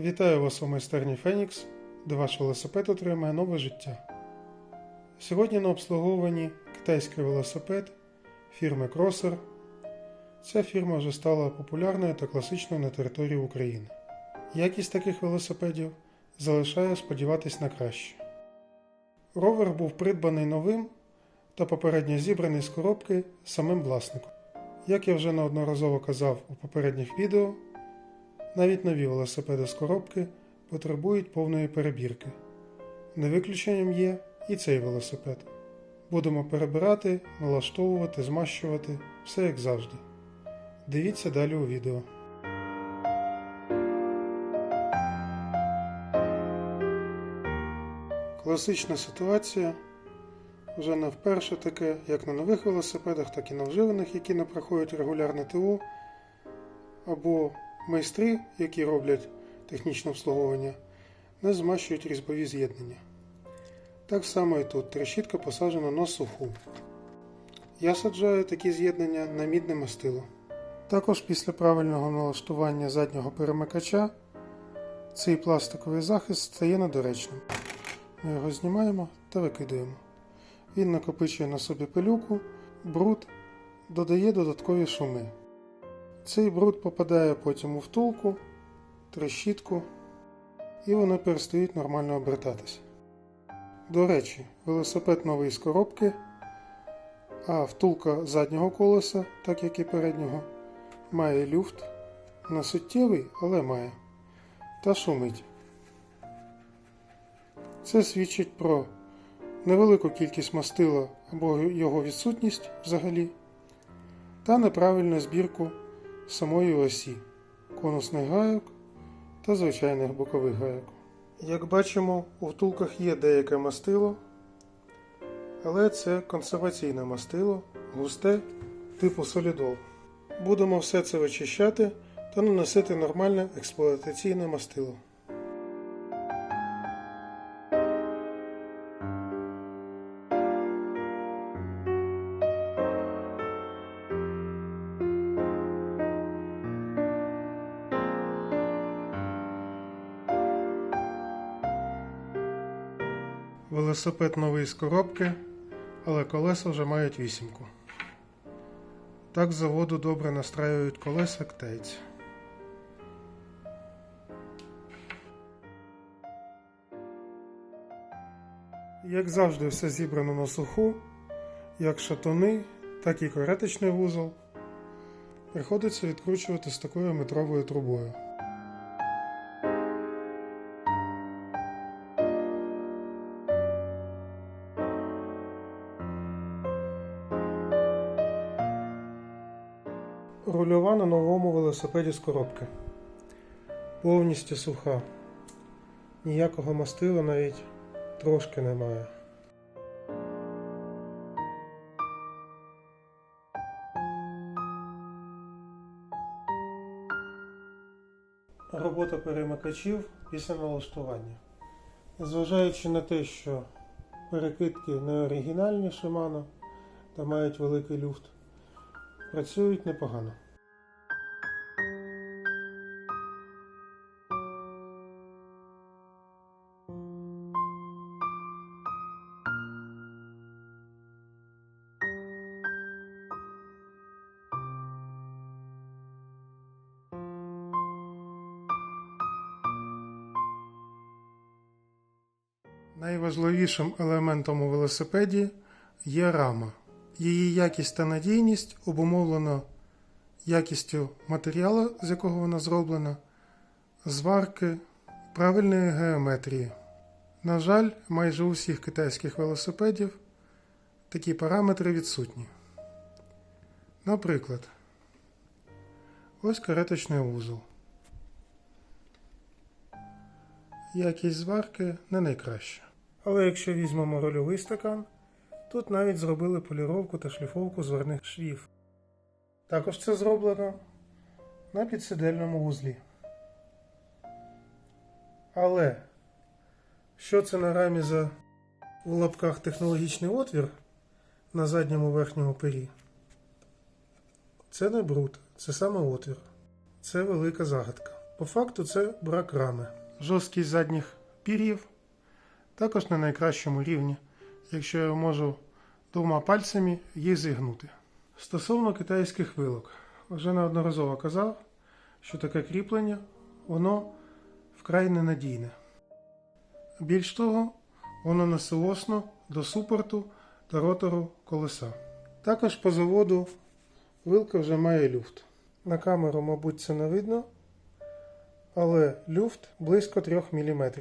Вітаю вас у майстерні Фенікс, де ваш велосипед отримає нове життя. Сьогодні на обслуговуванні китайський велосипед фірми Crosser. Ця фірма вже стала популярною та класичною на території України. Якість таких велосипедів залишає сподіватись на краще. Ровер був придбаний новим та попередньо зібраний з коробки самим власником. Як я вже неодноразово казав у попередніх відео, навіть нові велосипеди з коробки потребують повної перебірки. Не виключенням є і цей велосипед. Будемо перебирати, налаштовувати, змащувати, все як завжди. Дивіться далі у відео. Класична ситуація. Вже не вперше таке, як на нових велосипедах, так і на вживаних, які не проходять регулярне ТО, або майстри, які роблять технічне обслуговування, не змащують різьбові з'єднання. Так само і тут трещітка посаджена на суху. Я саджаю такі з'єднання на мідне мастило. Також після правильного налаштування заднього перемикача цей пластиковий захист стає недоречним. Ми його знімаємо та викидаємо. Він накопичує на собі пилюку, бруд, додає додаткові шуми. Цей бруд попадає потім у втулку, трещітку, і вони перестають нормально обертатися. До речі, велосипед новий з коробки, а втулка заднього колеса, так як і переднього, має люфт. Не суттєвий, але має. Та шумить. Це свідчить про невелику кількість мастила або його відсутність взагалі, та неправильну збірку самої осі, конусних гайок та звичайних бокових гайок. Як бачимо, у втулках є деяке мастило, але це консерваційне мастило, густе типу солідол. Будемо все це вичищати та наносити нормальне експлуатаційне мастило. Велосипед новий з коробки, але колеса вже мають вісімку. Так заводу добре настраюють колеса ктейці. Як завжди, все зібрано на суху, як шатуни, так і кареточний вузол. Приходиться відкручувати з такою метровою трубою. Рульова на новому велосипеді з коробки. Повністю суха. Ніякого мастила навіть трошки немає. Робота перемикачів після налаштування. Зважаючи на те, що перекидки не оригінальні Shimano та мають великий люфт, працюють непогано. Найважливішим елементом у велосипеді є рама. Її якість та надійність обумовлено якістю матеріалу, з якого вона зроблена, зварки, правильної геометрії. На жаль, майже у всіх китайських велосипедів такі параметри відсутні. Наприклад, ось кареточний вузол. Якість зварки не найкраща. Але якщо візьмемо рольовий стакан, Тут навіть зробили поліровку та шліфовку зварних швів. Також це зроблено на підсидельному вузлі. Але що це на рамі за у лапках технологічний отвір на задньому верхньому пері? Це не бруд, це саме отвір. Це велика загадка. По факту це брак рами. Жорсткість задніх пір'їв також на найкращому рівні, якщо я можу двома пальцями їх зігнути. Стосовно китайських вилок, вже неодноразово казав, що таке кріплення воно вкрай ненадійне. Більш того, воно не до супорту та ротору колеса. Також по заводу вилка вже має люфт. На камеру, мабуть, це не видно, але люфт близько 3 мм.